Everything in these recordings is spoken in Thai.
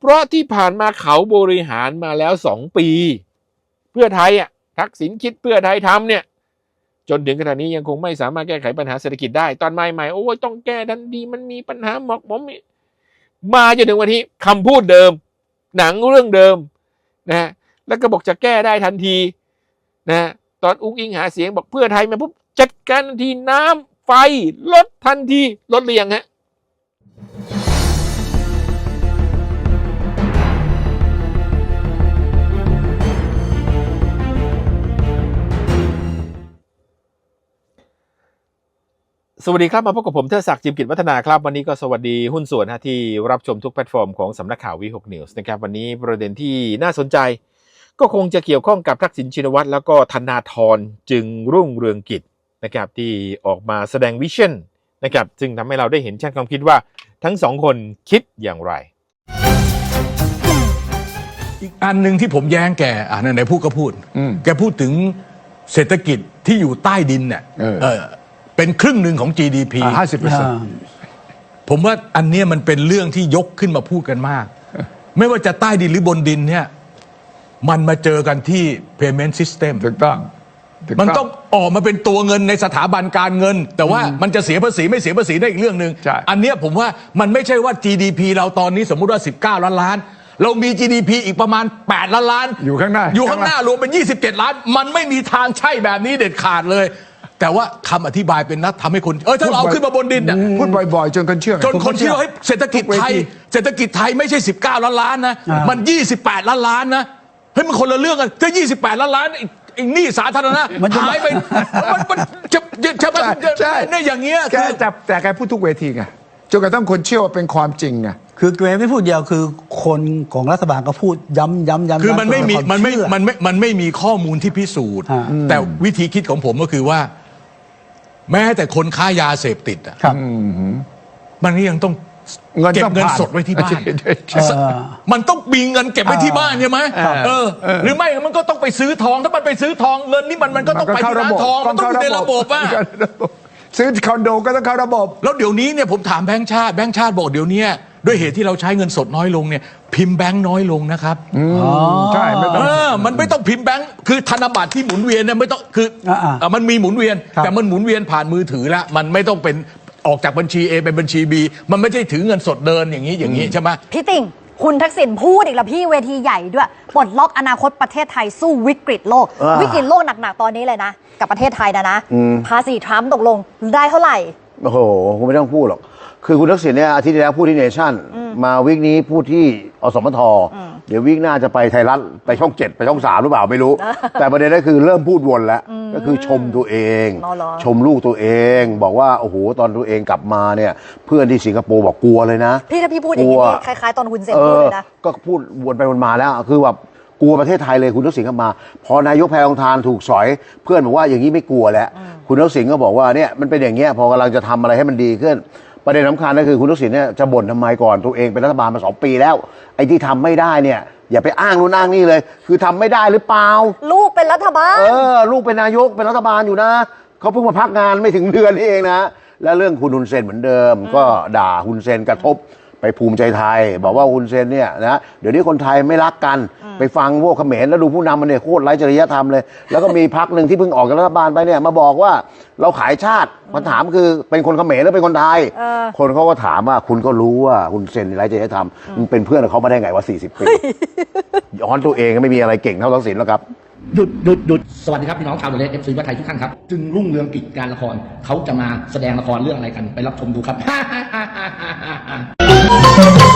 เพราะที่ผ่านมาเขาบริหารมาแล้วสองปี เพื่อไทยอะทักษิณคิดเพื่อไทยทำเนี่ย จนถึงขณะนี้ยังคงไม่สามารถแก้ไขปัญหาเศรษฐกิจได้ ตอนใหม่ๆโอ้ยต้องแก้ทันทีมันมีปัญหาหมอกหมมมาจนถึงวันนี้คำพูดเดิม หนังเรื่องเดิมนะแล้วก็บอกจะแก้ได้ทันทีนะตอนอุ้งอิงหาเสียงบอกเพื่อไทยมาปุ๊บจัดการทันทีน้ำไฟลดทันทีลดหรือยังฮะ สวัสดีครับ มาพบกับผมเทอศักดิ์จิมกิจวัฒนาครับ วันนี้ก็สวัสดีหุ้นส่วนนะที่รับชมทุกแพลตฟอร์มของสำนักข่าววีหกนิวส์นะครับ วันนี้ประเด็นที่น่าสนใจ ก็คงจะเกี่ยวข้องกับทักษิณชินวัตรแล้วก็ธนาธรจึงรุ่งเรืองกิจนะครับที่ออกมาแสดงวิชั่นนะครับซึ่งทำให้เราได้เห็นช่างความคิดว่าทั้งสองคนคิดอย่างไร อีกอันหนึ่งที่ผมแย้งแกอ่าไหนๆพูดก็พูดอืมแกพูดถึงเศรษฐกิจที่อยู่ใต้ดินเนี่ยเออ เออเป็นครึ่งหนึ่งของ GDP ห้าสิบเปอร์เซ็นต์ผมว่าอันเนี้ยมันเป็นเรื่องที่ยกขึ้นมาพูดกันมาก ไม่ว่าจะใต้ดินหรือบนดินเนี่ย มันมาเจอกันที่ payment system ถูกต้องถูกมันต้องออกมาเป็นตัวเงินในสถาบันการเงิน แต่ว่ามันจะเสียภาษีไม่เสียภาษีได้อีกเรื่องหนึ่งใช่ อันเนี้ยผมว่ามันไม่ใช่ว่า GDP เราตอนนี้สมมุติว่า 19 ล้านล้าน เรามี GDP อีกประมาณ 8 ล้านล้าน อยู่ข้างหน้า อยู่ข้างหน้ารวมเป็น 27 ล้าน มันไม่มีทางใช่แบบนี้เด็ดขาดเลย แต่ว่าคำอธิบายเป็นนัดทำให้คนเออถ้าเราเอาขึ้นมาบนดินน่ะพูดบ่อยๆ จนคนเชื่อไงจนคนคิดว่าเฮ้ยเศรษฐกิจไทยทุเวทีเศรษฐกิจไทยไม่ใช่ 19 ล้านล้านนะอ่ามัมัน 28 ล้านล้านนะเฮ้ยมันคนละเรื่องกันถ้า28 ล้านล้านไอ้ไอ้หนี่สาธารณะมันจะหายไปมันมันจะจะจะจะใช่ใช่เนี่ยอย่างเงี้ยแกคือจับแต่แกพูดทุกเวทีไงจนกระทั่งคนเชื่อว่าเป็นความจริงไงคือเกรไม่พูดเดียวคือคนของรัฐบาลก็พูดย้ำย้ำย้ำคือมันไม่มีย้ำมันไม่เชื่อมันไม่มันไม่มีข้อมูลที่พิสูจน์อ่าแต่วิธีคิดของผมก็คือว่า แม้แต่คนค้ายาเสพติดอะครับ มันก็ยังต้องเงินเก็บต้องเงินผ่านสดไว้ที่บ้าน ใช่ใช่ใช่เออมันต้องมีเงินเก็บไว้ที่บ้านใช่ไหมครับเออหรือไม่มันก็ต้องไปซื้อทอง ถ้ามันไปซื้อทองเงินนี่มันมันก็ต้องไปที่ร้านทองมันต้องอยู่ในระบบอะ ซื้อคอนโดก็ต้องเข้าระบบ แล้วเดี๋ยวนี้เนี่ยผมถามแบงค์ชาติแบงค์ชาติบอกเดี๋ยวเนี้ย ด้วยเหตุที่เราใช้เงินสดน้อยลงเนี่ยพิมพ์แบงค์น้อยลงนะครับอ๋อใช่ไม่ต้เอองอมันไม่ต้องพิมพ์แบงค์คือธนบัตรที่หมุนเวียนเนี่ยไม่ต้องคืออาๆเอ่อมันมีหมุนเวียน ครับ แต่มันหมุนเวียนผ่านมือถือแล้วมันไม่ต้องเป็นออกจากบัญชี A เป็นบัญชี B มันไม่ใช่ถือเงินสดเดินอย่างนี้อย่างนี้ใช่ไหม พี่ติ่ง คุณทักษิณพูดอีกแล้วพี่เวทีใหญ่ด้วยปลดล็อกอนาคตประเทศไทยสู้วิกฤตโลก อ่าวิกฤตโลกหนัก ๆ ตอนนี้เลยนะ กับประเทศไทยนะนะภาษีทรัมป์ตกลงได้เท่าไหร่ โอ้โหคุณไม่ต้องพูดหรอก คือคุณทักษิณเนี่ยอาทิตย์ที่แล้วพูดที่เนชั่น มาวิกนี้พูดที่อสมท เดี๋ยววิกหน้าจะไปไทยรัฐไปช่องเจ็ดไปช่องสามหรือเปล่าไม่รู้ แต่ประเด็นก็คือเริ่มพูดวนแล้ว ก็คือชมตัวเองอ๋อเหรอชมลูกตัวเอง บอกว่า โอ้โห ตอนตัวเองกลับมาเนี่ย เพื่อนที่สิงคโปร์บอกกลัวเลยนะ พี่ถ้าพี่พูดอย่างนี้กลัวนี่คล้ายๆ ตอนคุณเซ็นเอพูดอเลยนะก็พูดวนไปวนมาแล้วคือแบบกลัวประเทศไทยเลยคุณทักษิณกลับมา พอนายกแพรองทานถูกสอย เพื่อนบอกว่าอย่างนี้ไม่กลัวแล้ว คุณทักษิณก็บอกว่าเนี่ยมันเป็นอย่างเงี้ยพอกำลังจะทำอะไรให้มันดีขึ้น ประเด็นสำคัญก็คือคุณทักษิณเนี่ยจะบ่นทำไมก่อนตัวเองเป็นรัฐบาลมาสองปีแล้ว ไอ้ที่ทำไม่ได้เนี่ย อย่าไปอ้างนู่นอ้างนี่เลย คือทำไม่ได้หรือเปล่า ลูกเป็นรัฐบาล เออ ลูกเป็นนายกเป็นรัฐบาลอยู่นะ เขาเพิ่งมาพักงานไม่ถึงเดือนนี่เองนะ แล้วเรื่องคุณฮุนเซนเหมือนเดิม ก็ด่าฮุนเซนกระทบ ไปภูมิใจไทย บอกว่าฮุนเซนเนี่ยนะเดี๋ยวนี้คนไทยไม่รักกัน ไปฟังพวกเขมรแล้วดูผู้นำมันเนี่ยโคตรไร้จริยธรรมเลย แล้วก็มีพักหนึ่งที่เพิ่งออกจากรัฐบาลไปเนี่ยมาบอกว่าเราขายชาติคำถามคือเป็นคนเขมรหรือเป็นคนไทยเออคนเขาก็ถามว่าคุณก็รู้ว่าฮุนเซนไร้จริยธรรมมึงเป็นเพื่อนกับเขามาได้ไงวะ40 ปีย้อนตัวเองก็ไม่มีอะไรเก่งเท่าทักษิณแล้วครับหยุดหยุดหยุดสวัสดีครับพี่น้องชาวโดเลสเอฟซีว่าไทยทุกท่านครับ จึงรุ่งเรืองกิจการละครเขาจะมาแสดงละครเรื่องอะไรกันไปรับชมดูครับ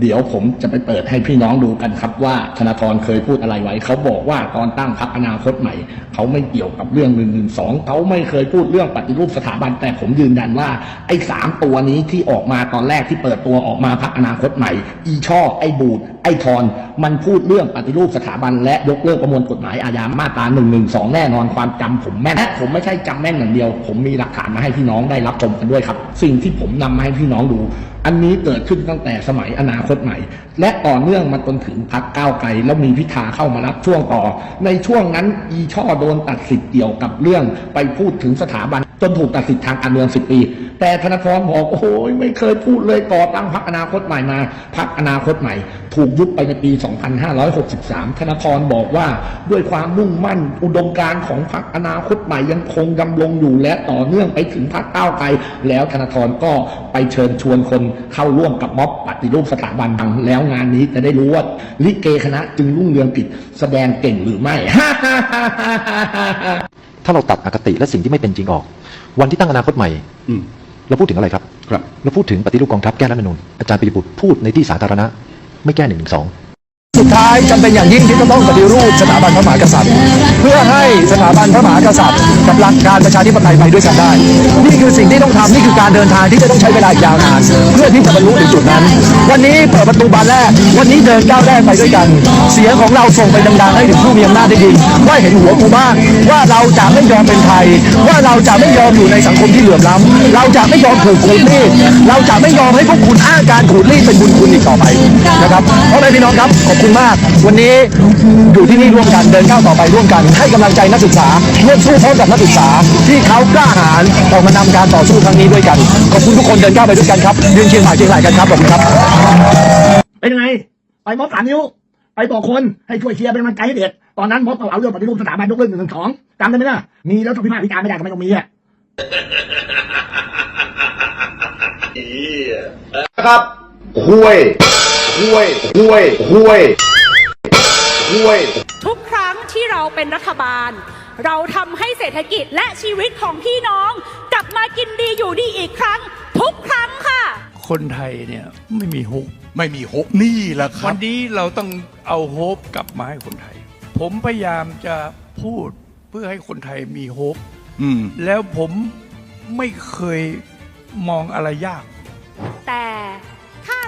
เดี๋ยวผมจะไปเปิดให้พี่น้องดูกันครับว่าธนาธรเคยพูดอะไรไว้ เขาบอกว่าตอนตั้งพรรคอนาคตใหม่ เขาไม่เกี่ยวกับเรื่องหนึ่งหนึ่งสองเขาไม่เคยพูดเรื่องปฏิรูปสถาบัน แต่ผมยืนยันว่า ไอ้สามตัวนี้ที่ออกมาตอนแรกที่เปิดตัวออกมาพรรคอนาคตใหม่ อีช่อไอ้บูด ไอ้ทอนมันพูดเรื่องปฏิรูปสถาบัน และยกเลิกประมวลกฎหมายอาญามาตราหนึ่งหนึ่งสองแน่นอนความจำผมแม่นและผมไม่ใช่จำแม่นอย่างเดียว ผมมีหลักฐานมาให้พี่น้องได้รับชมกันด้วยครับ สิ่งที่ผมนำมาให้พี่น้องดู อันนี้เกิดขึ้นตั้งแต่สมัยอนาคตใหม่ และต่อเนื่องมาจนถึงพักก้าวไกลแล้วมีพิธาเข้ามารับช่วงต่อ ในช่วงนั้นอีช่อโดนตัดสิทธิ์เกี่ยวกับเรื่องไปพูดถึงสถาบันจนถูกตัดสิทธิ์ทางการเมืองสิปี แต่ธนาธรบอกโอ้โหไม่เคยพูดเลยก่อตั้งพักอนาคตใหม่มาพักอนาคตใหม่ ถูกยุบไปในปี 2563 ธนาธรบอกว่าด้วยความมุ่งมั่นอุดมการณ์ของพักอนาคตใหม่ยังคงดำรงอยู่และต่อเนื่องไปถึงพักก้าวไกลแล้วธนาธรก็ไปเชิญชวนคนเข้าร่วมกับม็อบปฏิรูปสถาบันดังแล้วงานนี้จะได้รู้ว่าลิเกคณะจึงรุ่งเรืองกิจแสดงเก่งหรือไม่ถ้าเราตัดอคติและสิ่งที่ไม่เป็นจริงออก วันที่ตั้งอนาคตใหม่เราพูดถึงอะไรครับครับเราพูดถึงปฏิรูปกองทัพแก้รัฐธรรมนูญอาจารย์ปิยบุตรพูดในที่สาธารณะ ไม่แก้หนึ่งหนึ่งสอง สุดท้ายจำเป็นอย่างยิ่งที่จะต้องปฏิรูปสถาบันพระมหากษัตริย์ เพื่อให้สถาบันพระมหากษัตริย์กับหลักการประชาธิปไตยไปด้วยกันได้ นี่คือสิ่งที่ต้องทำนี่คือการเดินทางที่จะต้องใช้เวลายาวนาน เพื่อที่จะบรรลุถึงจุดนั้น วันนี้เปิดประตูบานแรก วันนี้เดินก้าวแรกไปด้วยกัน เสียงของเราส่งไปดังๆให้ถึงผู้มีอำนาจได้ยินว่าเห็นหัวกูบ้างว่าเราจะไม่ยอมเป็นไทย ว่าเราจะไม่ยอมอยู่ในสังคมที่เหลื่อมล้ำเราจะไม่ยอมถูกขูดรีดเราจะไม่ยอมให้พวกคุณอ้างการขูดรีดเป็นบุญคุณอีกต่อไปนะครับเพราะฉะนั้นพี่น้องครับขอบคุณมาก วันนี้อยู่ที่นี่ร่วมกันเดินก้าวต่อไปร่วมกัน ให้กำลังใจนักศึกษาร่วมสู้พร้อมกับนักศึกษา ที่เขากล้าหาญออกมานำการต่อสู้ครั้งนี้ด้วยกันขอบคุณทุกคนเดินก้าวไปด้วยกันครับยืนเชียงใหม่เชียงรายกันครับขอบคุณครับเป็นยังไงไปม็อบสามนิ้วไปบอกคนให้ช่วยเชียร์เป็นกำลังใจให้เด็กตอนนั้นม็อบเอาเรื่องปฏิรูปสถาบันยกเลิกหนึ่งหนึ่งสองจำได้ไหมล่ะมีแล้วต้องพิพากษาพิจารณาไม่ได้ก็ไม่ต้องมีอะครับคุย คุยคุยคุยคุยทุกครั้งที่เราเป็นรัฐบาล เราทำให้เศรษฐกิจและชีวิตของพี่น้อง กลับมากินดีอยู่ดีอีกครั้ง ทุกครั้งค่ะ คนไทยเนี่ยไม่มีฮุกไม่มีหกนี่แหละครัวับ นนี้เราต้องเอาโฮปกลับมาให้คนไทย ผมพยายามจะพูดเพื่อให้คนไทยมีโฮปอืม แล้วผมไม่เคยมองอะไรยาก แต่ถ้า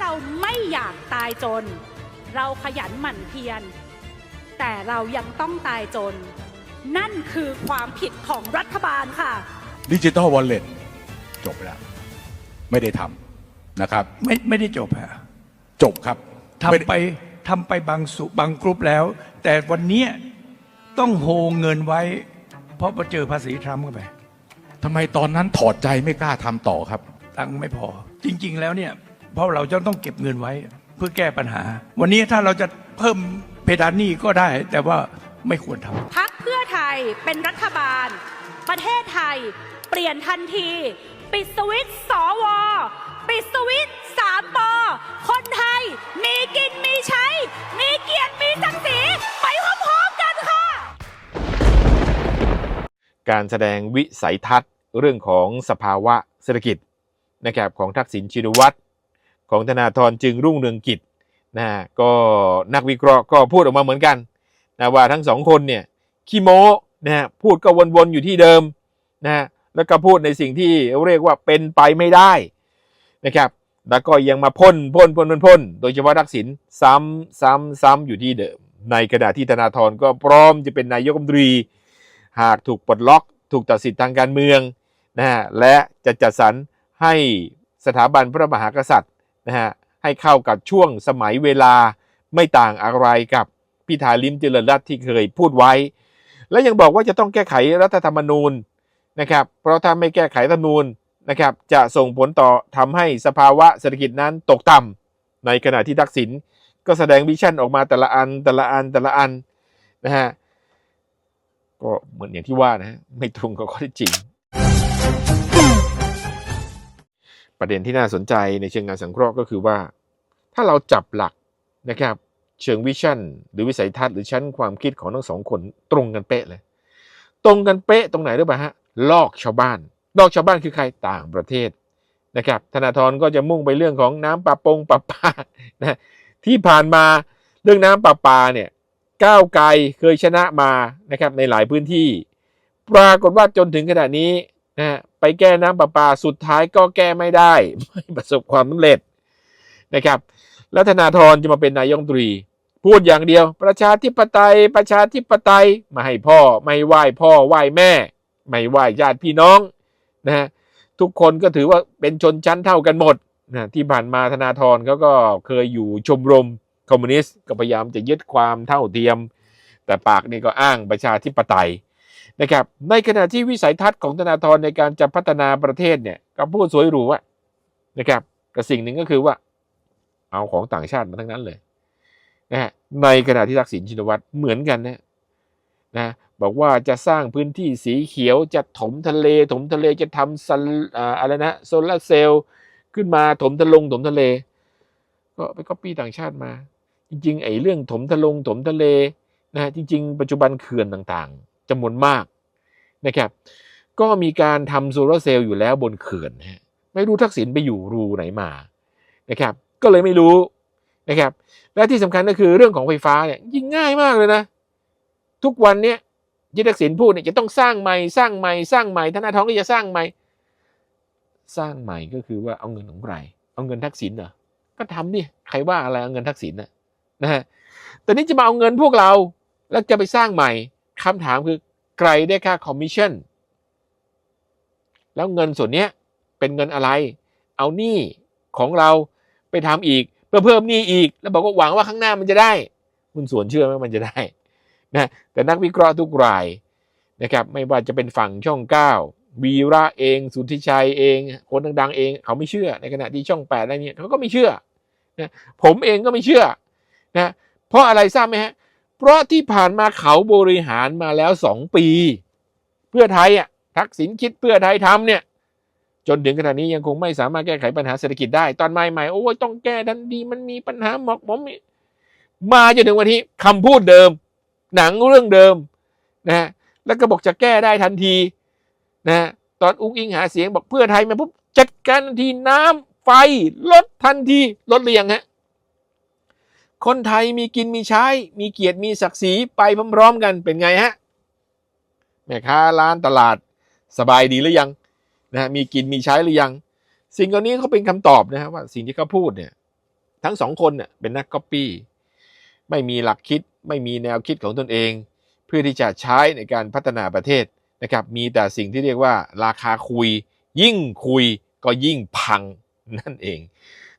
เราไม่อยากตายจน เราขยันหมั่นเพียร แต่เรายังต้องตายจน นั่นคือความผิดของรัฐบาลค่ะดิจิ t a ลวอลเล็ตจบแล้ว ไม่ได้ทำนะครับ ไม่ไม่ได้จบฮะจบครับม่ด้ทำไปทำไปบางสุบางกรุ๊ปแล้ว แต่วันเนี้ยต้องโฮเงินไว้ เพราะมาเจอภาษีทรัมป์เข้าไปทำไมตอนนั้นถอดใจไม่กล้าทำต่อครับ ตังค์ไม่พอ จริง ๆ แล้วเนี่ย เพราะเราจะต้องเก็บเงินไว้เพื่อแก้ปัญหา วันนี้ถ้าเราจะเพิ่มเพดานหนี้ก็ได้ แต่ว่าไม่ควรทำพักเพื่อไทยเป็นรัฐบาล ประเทศไทย เปลี่ยนทันที ปิดสวิตช์สวปิดสวิตช์สามปอคนไทย มีกินมีใช้ มีเกียรติมีศักดิ์ศรีไปพร้อมๆกันค่ะ การแสดงวิสัยทัศน์เรื่องของสภาวะเศรษฐกิจนะครับของทักษิณชินวัตร ของธนาธรจึงรุ่งเรืองกิจนะก็นักวิเคราะห์ก็พูดออกมาเหมือนกันนะว่าทั้งสองคนเนี่ยขี้โม้นะฮะพูดก็วนๆอยู่ที่เดิมนะฮะแล้วก็พูดในสิ่งที่เรียกว่าเป็นไปไม่ได้นะครับ แล้วก็ยังมาพ่นพ่นพ่นพ่นพ่นโดยเฉพาะทักษิณซ้ำซ้ำซ้ำอยู่ที่เดิม ในขณะที่ธนาธรก็พร้อมจะเป็นนายกรัฐมนตรี หากถูกปลดล็อก ถูกตัดสิทธิทางการเมืองนะฮะและจะจัดสรรให้สถาบันพระมหากษัตริย์ นะฮะให้เข้ากับช่วงสมัยเวลาไม่ต่างอะไรกับพิธาลิมเจริญรัตน์ที่เคยพูดไว้ และยังบอกว่าจะต้องแก้ไขรัฐธรรมนูญนะครับ เพราะถ้าไม่แก้ไขรัฐธรรมนูญนะครับ จะส่งผลต่อทำให้สภาวะเศรษฐกิจนั้นตกต่ำในขณะที่ทักษิณก็แสดงวิชั่นออกมาแต่ละอันแต่ละอันแต่ละอันนะฮะก็เหมือนอย่างที่ว่านะฮะไม่ตรงกับข้อเท็จจริง ประเด็นที่น่าสนใจในเชิงงานสังเคราะห์ก็คือว่า ถ้าเราจับหลักนะครับเชิงวิชั่น หรือวิสัยทัศน์หรือชั้นความคิดของทั้งสองคนตรงกันเป๊ะเลย ตรงกันเป๊ะตรงไหนรู้ป่ะฮะลอกชาวบ้านลอกชาวบ้านคือใครต่างประเทศนะครับธนาธรก็จะมุ่งไปเรื่องของน้ำประปงประปานะที่ผ่านมาเรื่องน้ำประปาเนี่ยก้าวไกลเคยชนะมานะครับในหลายพื้นที่ ปรากฏว่าจนถึงขณะนี้นะ ไปแก้น้ำประปาสุดท้ายก็แก้ไม่ได้ ไม่ประสบความสำเร็จนะครับ แล้วธนาธรจะมาเป็นนายกตรี พูดอย่างเดียว ประชาธิปไตยประชาธิปไตยมาให้พ่อไม่ไหว้พ่อไหว้แม่ ไม่ไหว้ญาติพี่น้องนะฮะทุกคนก็ถือว่าเป็นชนชั้นเท่ากันหมดนะที่ผ่านมาธนาธรเขาก็เคยอยู่ชมรมคอมมิวนิสต์ก็พยายามจะยึดความเท่าเทียม แต่ปากนี่ก็อ้างประชาธิปไตย นะครับในขณะที่วิสัยทัศน์ของธนาธรในการจะพัฒนาประเทศเนี่ยก็พูดสวยหรูอะนะครับแต่สิ่งหนึ่งก็คือว่า เอาของต่างชาติมาทั้งนั้นเลยนะฮะในขณะที่ทักษิณชินวัตรเหมือนกันนะนะบอกว่าจะสร้างพื้นที่สีเขียวจะถมทะเล ถมทะเลจะทำซันออะไรนะโซลาเซลล์ขึ้นมาถมทะลงถมทะเล ก็ไปก๊อปปี้ต่างชาติมา จริงๆไอ้เรื่องถมทะลงถมทะเลนะฮะจริง ๆ ปัจจุบันเขื่อนต่างๆ จำนวนมากนะครับ ก็มีการทำโซลาร์เซลล์อยู่แล้วบนเขื่อนฮะไม่รู้ทักษิณไปอยู่รูไหนมานะครับ ก็เลยไม่รู้นะครับ และที่สำคัญก็คือเรื่องของไฟฟ้าเนี่ยยิ่งง่ายมากเลยนะ ทุกวันเนี้ยที่ทักษิณพูดเนี่ยจะต้องสร้างใหม่สร้างใหม่สร้างใหม่ธนาธรก็จะสร้างใหม่สร้างใหม่ก็คือว่าเอาเงินของใครเอาเงินทักษิณเหรอก็ทำดิใครว่าอะไรเอาเงินทักษิณนะนะฮะแต่นี่จะมาเอาเงินพวกเราแล้วจะไปสร้างใหม่ คำถามคือใครได้ค่าคอมมิชชั่น แล้วเงินส่วนเนี้ยเป็นเงินอะไร เอาหนี้ของเราไปทำอีกเพื่อเพิ่มหนี้อีก แล้วบอกว่าหวังว่าข้างหน้ามันจะได้ คุณส่วนเชื่อไหมมันจะได้นะแต่นักวิเคราะห์ทุกรายนะครับไม่ว่าจะเป็นฝั่งช่องเก้าวีระเอง สุทธิชัยเอง คนดังๆเอง เขาไม่เชื่อในขณะที่ช่องแปดอะไรเนี่ยเขาก็ไม่เชื่อนะผมเองก็ไม่เชื่อนะเพราะอะไรทราบไหมฮะ เพราะที่ผ่านมาเขาบริหารมาแล้วสองปี เพื่อไทยอะทักษิณคิดเพื่อไทยทำเนี่ย จนถึงขณะนี้ยังคงไม่สามารถแก้ไขปัญหาเศรษฐกิจได้ ตอนใหม่ๆโอ้ยต้องแก้ทันทีมันมีปัญหาหมอกหมอมมาจนถึงวันนี้คำพูดเดิม หนังเรื่องเดิมนะแล้วก็บอกจะแก้ได้ทันทีนะฮะตอนอุ้งอิงหาเสียงบอกเพื่อไทยมาปุ๊บจัดการทันทีน้ำไฟลดทันทีลดเรียงฮะ คนไทยมีกินมีใช้ มีเกียรติมีศักดิ์ศรีไปพร้อมๆกันเป็นไงฮะแม่ค้าร้านตลาดสบายดีหรือยังนะมีกินมีใช้หรือยัง สิ่งเหล่านี้เขาเป็นคำตอบนะฮะว่าสิ่งที่เขาพูดเนี่ยทั้งสองคนเนี่ยเป็นนักก๊อปปี้ไม่มีหลักคิดไม่มีแนวคิดของตนเอง เพื่อที่จะใช้ในการพัฒนาประเทศนะครับมีแต่สิ่งที่เรียกว่าราคาคุย ยิ่งคุยก็ยิ่งพังนั่นเอง